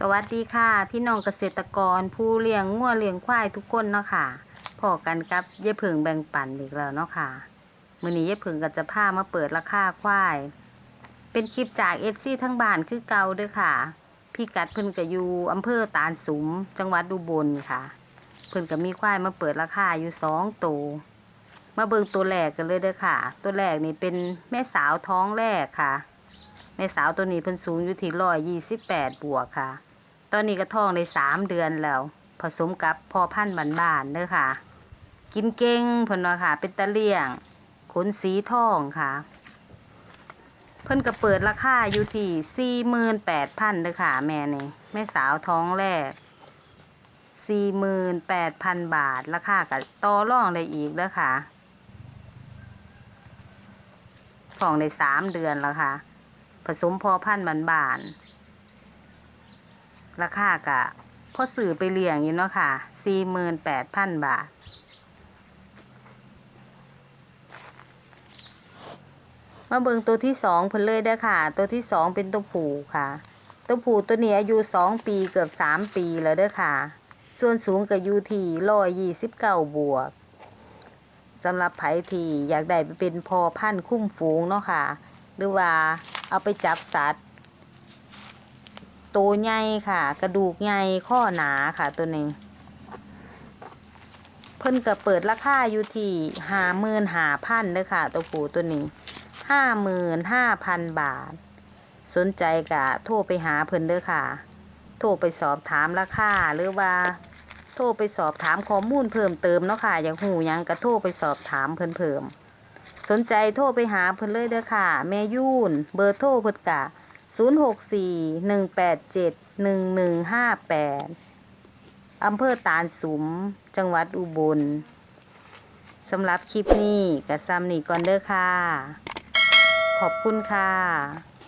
สวัสดีค่ะ พี่น้องเกษตรกรผู้เลี้ยงงัวเลี้ยงควายทุกคนเนาะค่ะพอกันกับเย่เพิงแบ่งปันอีกแล้วเนาะค่ะมือนี้เย่เพิงก็จะพามาเปิดราคาควาย เป็นคลิปจาก FC ทั้งบ้านคือเก่าเด้อค่ะ พี่กัดเพิ่นก็อยู่อำเภอตาลสุม จังหวัดอุบลค่ะ เพิ่นก็มีควายมาเปิดราคาอยู่สองตัวมาเบิ่งตัวแรกกันเลยเด้อค่ะ ตัวแรกนี่เป็นแม่สาวท้องแรกค่ะ แม่สาวตัวนี้เพิ่นสูงอยู่ที่ร้อยยี่สิบแปดบวกค่ะ ตอนนี้ก็ท้องได้สามเดือนแล้ว ผสมกับพอพันธุ์บ้านๆเด้อค่ะ กินเก่งเพิ่นว่าค่ะ เป็นตะเลี่ยง ขนสีทองค่ะ เพิ่นก็เปิดราคาอยู่ที่สี่หมื่นแปดพันเด้อค่ะ แม่นี่แม่สาวท้องแรกสี่หมื่นแปดพันบาท ราคาก็ต่อรองได้อีกเด้อค่ะท้องได้สามเดือนแล้วค่ะ ผสมพอพันธุ์บานๆราคากะพอสื่อไปเลี้ยงอยู่เนาะค่ะสี่หมื่นแปดพันบาท มาเบิ่งตัวที่สองเพิ่นเลยเด้อค่ะ ตัวที่สองเป็นตัวผูค่ะ ตัวผูตัวนี้อายุสองปีเกือบสามปีแล้วเด้อค่ะ ส่วนสูงก็อยู่ที่ร้อยยี่สิบเก้าบวกสำหรับไผทีอยากได้ไปเป็นพอพันธุ์คุ้มฝูงเนาะค่ะ หรือว่าเอาไปจับสัตว์ตัวใหญ่ค่ะ กระดูกใหญ่ข้อหนาค่ะตัวนี้ เพิ่นก็เปิดราคาอยู่ที่ห้าหมื่นห้าพันเด้อค่ะ ตัวผูตัวนี้ห้าหมื่นห้าพันบาท สนใจกะโทรไปหาเพิ่นเด้อค่ะ โทรไปสอบถามราคาหรือว่า โทรไปสอบถามข้อมูลเพิ่มเติมเนาะค่ะ อยากหูยังก็โทรไปสอบถามเพิ่นเพิ่ม สนใจโทรไปหาเพิ่นเลยเด้อค่ะ แม่ยุ่นเบอร์โทรเพิ่นกะ064 187 1158อำเภอตาลสุม จังหวัดอุบลสำหรับคลิปนี้กับซัมนี่ก่อนเด้อค่ะ ขอบคุณค่ะ